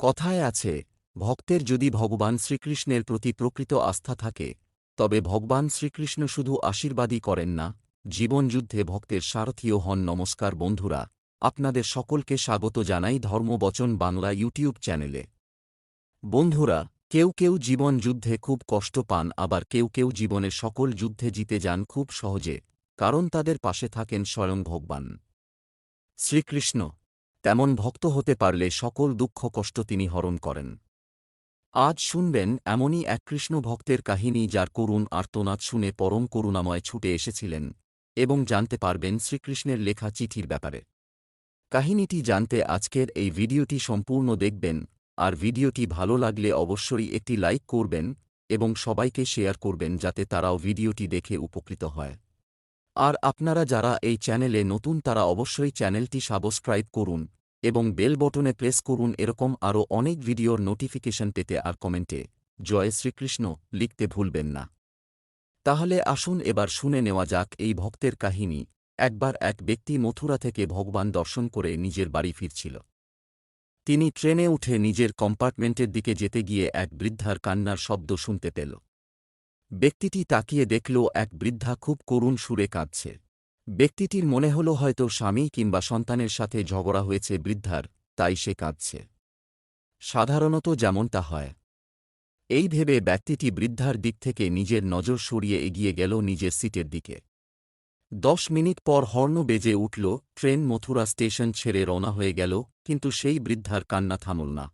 কথায় আছে, ভক্তের যদি ভগবান শ্রীকৃষ্ণের প্রতি প্রকৃত আস্থা থাকে, তবে ভগবান শ্রীকৃষ্ণ শুধু আশীর্বাদই করেন না জীবনযুদ্ধে ভক্তের সারথীও হন। নমস্কার বন্ধুরা, আপনাদের সকলকে স্বাগত জানাই ধর্মবচন বাংলা ইউটিউব চ্যানেলে। বন্ধুরা, কেউ কেউ জীবন যুদ্ধে খুব কষ্ট পান, আবার কেউ কেউ জীবনের সকল যুদ্ধে জিতে যান খুব সহজে, কারণ তাদের পাশে থাকেন স্বয়ং ভগবান। শ্রীকৃষ্ণ তেমন ভক্ত হতে পারলে সকল দুঃখ কষ্ট তিনি হরণ করেন। আজ শুনবেন এমনই এক কৃষ্ণ ভক্তের কাহিনী যার করুণ আর্তনাদ শুনে পরম করুণাময় ছুটে এসেছিলেন এবং জানতে পারবেন শ্রীকৃষ্ণের লেখা চিঠির ব্যাপারে। কাহিনীটি জানতে আজকের এই ভিডিওটি সম্পূর্ণ দেখবেন, আর ভিডিওটি ভালো লাগলে অবশ্যই একটি লাইক করবেন এবং সবাইকে শেয়ার করবেন যাতে তারাও ভিডিওটি দেখে উপকৃত হয়। আর আপনারা যারা এই চ্যানেলে নতুন তারা অবশ্যই চ্যানেলটি সাবস্ক্রাইব করুন এবং বেল বটনে প্রেস করুন এরকম আরও অনেক ভিডিওর নোটিফিকেশন পেতে আর কমেন্টে জয় শ্রীকৃষ্ণ লিখতে ভুলবেন না। তাহলে আসুন এবার শুনে নেওয়া যাক এই ভক্তের কাহিনী। একবার এক ব্যক্তি মথুরা থেকে ভগবান দর্শন করে নিজের বাড়ি ফিরছিল। তিনি ট্রেনে উঠে নিজের কম্পার্টমেন্টের দিকে যেতে গিয়ে এক বৃদ্ধার কান্নার শব্দ শুনতে পেল। ব্যক্তিটি তাকিয়ে দেখল এক বৃদ্ধা খুব করুণ সুরে কাঁদছে। ব্যক্তিটির মনে হল হয়তো স্বামী কিংবা সন্তানের সাথে ঝগড়া হয়েছে বৃদ্ধার, তাই সে কাঁদছে। সাধারণত যেমনটা হয়। এই ভেবে ব্যক্তিটি বৃদ্ধার দিক থেকে নিজের নজর সরিয়ে এগিয়ে গেল নিজের সিটের দিকে। দশ মিনিট পর হর্ন বেজে উঠল, ট্রেন মথুরা স্টেশন ছেড়ে রওনা হয়ে গেল, কিন্তু সেই বৃদ্ধার কান্না থামল না।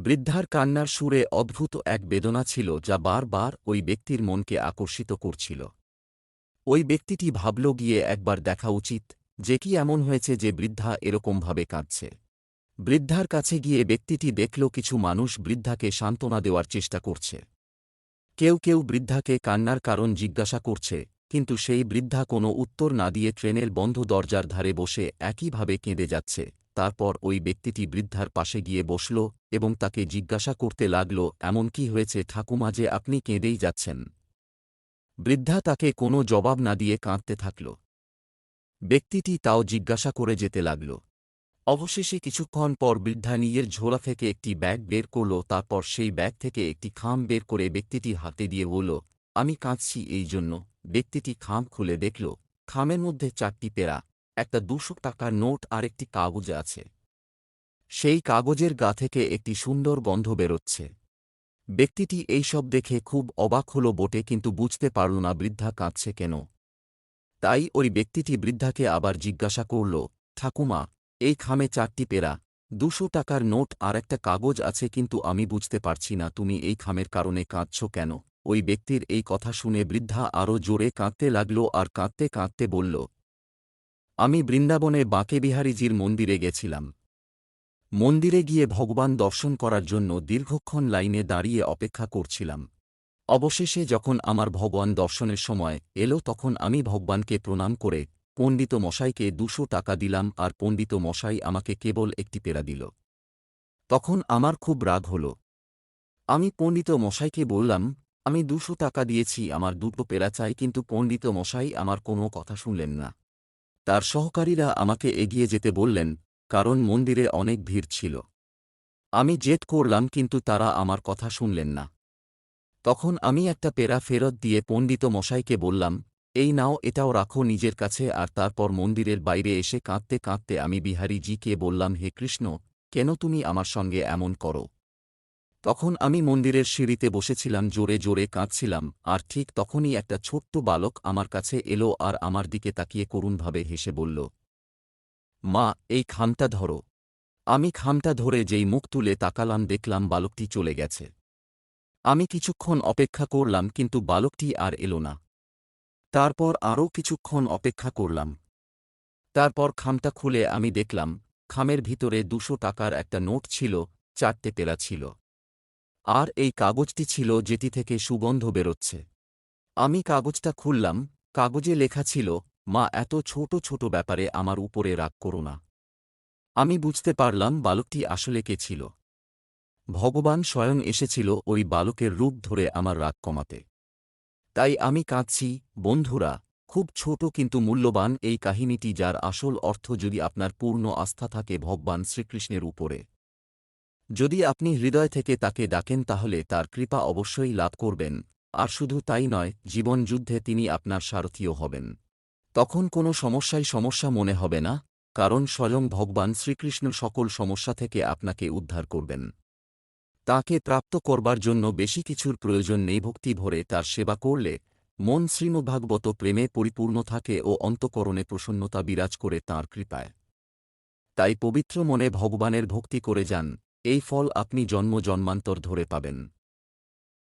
বৃদ্ধার কান্নার সুরে অদ্ভুত এক বেদনা ছিল যা বারবার ওই ব্যক্তির মনকে আকর্ষিত করছিল। ওই ব্যক্তিটি ভাবল গিয়ে একবার দেখা উচিত, যে কি এমন হয়েছে যে বৃদ্ধা এরকমভাবে কাঁদছে। বৃদ্ধার কাছে গিয়ে ব্যক্তিটি দেখল কিছু মানুষ বৃদ্ধাকে সান্ত্বনা দেওয়ার চেষ্টা করছে। কেউ কেউ বৃদ্ধাকে কান্নার কারণ জিজ্ঞাসা করছে, কিন্তু সেই বৃদ্ধা কোনো উত্তর না দিয়ে ট্রেনের বন্ধ দরজার ধারে বসে একইভাবে কেঁদে যাচ্ছে। তারপর ওই ব্যক্তিটি বৃদ্ধার পাশে গিয়ে বসল এবং তাকে জিজ্ঞাসা করতে লাগল, এমন কি হয়েছে ঠাকুমা যে আপনি কেঁদেই যাচ্ছেন? বৃদ্ধা তাকে কোনো জবাব না দিয়ে কাঁদতে থাকল। ব্যক্তিটি তাও জিজ্ঞাসা করে যেতে লাগল। অবশেষে কিছুক্ষণ পর বৃদ্ধা নিজের ঝোলা থেকে একটি ব্যাগ বের করল, তারপর সেই ব্যাগ থেকে একটি খাম বের করে ব্যক্তিটি হাতে দিয়ে বলল, আমি কাঁদছি এই জন্য। ব্যক্তিটি খাম খুলে দেখল, খামের মধ্যে চারটি পেরা একটা দুশো টাকার নোট আর একটি কাগজ আছে। সেই কাগজের গা থেকে একটি সুন্দর গন্ধ বেরোচ্ছে। ব্যক্তিটি এইসব দেখে খুব অবাক হল বটে, কিন্তু বুঝতে পারল না বৃদ্ধা কাঁদছে কেন। তাই ওই ব্যক্তিটি বৃদ্ধাকে আবার জিজ্ঞাসা করল, ঠাকুমা, এই খামে চারটি পেরা, দুশো টাকার নোট আর একটা কাগজ আছে, কিন্তু আমি বুঝতে পারছি না, তুমি এই খামের কারণে কাঁদছ কেন? ওই ব্যক্তির এই কথা শুনে বৃদ্ধা আরও জোরে কাঁদতে লাগল আর কাঁদতে কাঁদতে বলল আমি বৃন্দাবনে বাঁকে বিহারীজির মন্দিরে গেছিলাম। মন্দিরে গিয়ে ভগবান দর্শন করার জন্য দীর্ঘক্ষণ লাইনে দাঁড়িয়ে অপেক্ষা করছিলাম। অবশেষে যখন আমার ভগবান দর্শনের সময় এলো তখন আমি ভগবানকে প্রণাম করে পণ্ডিত মশাইকে দুশো টাকা দিলাম আর পণ্ডিত মশাই আমাকে কেবল একটি পেরা দিল। তখন আমার খুব রাগ হল। আমি পণ্ডিত মশাইকে বললাম, আমি দুশো টাকা দিয়েছি, আমার দুটো পেরা চাই, কিন্তু পণ্ডিত মশাই আমার কোনো কথা শুনলেন না। তার সহকারীরা আমাকে এগিয়ে যেতে বললেন, কারণ মন্দিরে অনেক ভিড় ছিল। আমি জেদ করলাম কিন্তু তারা আমার কথা শুনলেন না। তখন আমি একটা পেরা ফেরত দিয়ে পণ্ডিত মশাইকে বললাম, এই নাও, এটাও রাখো নিজের কাছে। আর তারপর মন্দিরের বাইরে এসে কাঁদতে কাঁদতে আমি বিহারীজিকে বললাম, হে কৃষ্ণ, কেন তুমি আমার সঙ্গে এমন করো? তখন আমি মন্দিরের সিঁড়িতে বসেছিলাম, জোরে জোরে কাঁদছিলাম, আর ঠিক তখনই একটা ছোট্ট বালক আমার কাছে এলো আর আমার দিকে তাকিয়ে করুণভাবে হেসে বলল, মা, এই খামটা ধরো। আমি খামটা ধরে যেই মুখ তুলে তাকালাম, দেখলাম বালকটি চলে গেছে। আমি কিছুক্ষণ অপেক্ষা করলাম, কিন্তু বালকটি আর এলো না। তারপর আরও কিছুক্ষণ অপেক্ষা করলাম। তারপর খামটা খুলে আমি দেখলাম, খামের ভিতরে দুশো টাকার একটা নোট ছিল, চারটে পেরা ছিল। আর এই কাগজটি ছিল যেটি থেকে সুগন্ধ বেরোচ্ছে। আমি কাগজটা খুললাম, কাগজে লেখা ছিল, মা, এত ছোট ছোট ব্যাপারে আমার উপরে রাগ করো না। আমি বুঝতে পারলাম বালকটি আসলে কে ছিল। ভগবান স্বয়ং এসেছিল ওই বালকের রূপ ধরে আমার রাগ কমাতে। তাই আমি কাঁদছি, বন্ধুরা, খুব ছোট কিন্তু মূল্যবান এই কাহিনীটি যার আসল অর্থ যদি আপনার পূর্ণ আস্থা থাকে ভগবান শ্রীকৃষ্ণের উপরে। যদি আপনি হৃদয় থেকে তাকে ডাকেন তাহলে তার কৃপা অবশ্যই লাভ করবেন। আর শুধু তাই নয়, জীবন যুদ্ধে তিনি আপনার সারথীও হবেন। তখন কোনো সমস্যাই সমস্যা মনে হবে না, কারণ স্বয়ং ভগবান শ্রীকৃষ্ণ সকল সমস্যা থেকে আপনাকে উদ্ধার করবেন। তাকে প্রাপ্ত করবার জন্য বেশি কিছুর প্রয়োজন নেই, ভক্তি ভরে তার সেবা করলে মন শ্রীমভাগবত প্রেমে পরিপূর্ণ থাকে ও অন্তকরণে প্রসন্নতা বিরাজ করে তাঁর কৃপায়। তাই পবিত্র মনে ভগবানের ভক্তি করে যান। এই ফল আপনি জন্ম জন্মান্তর ধরে পাবেন।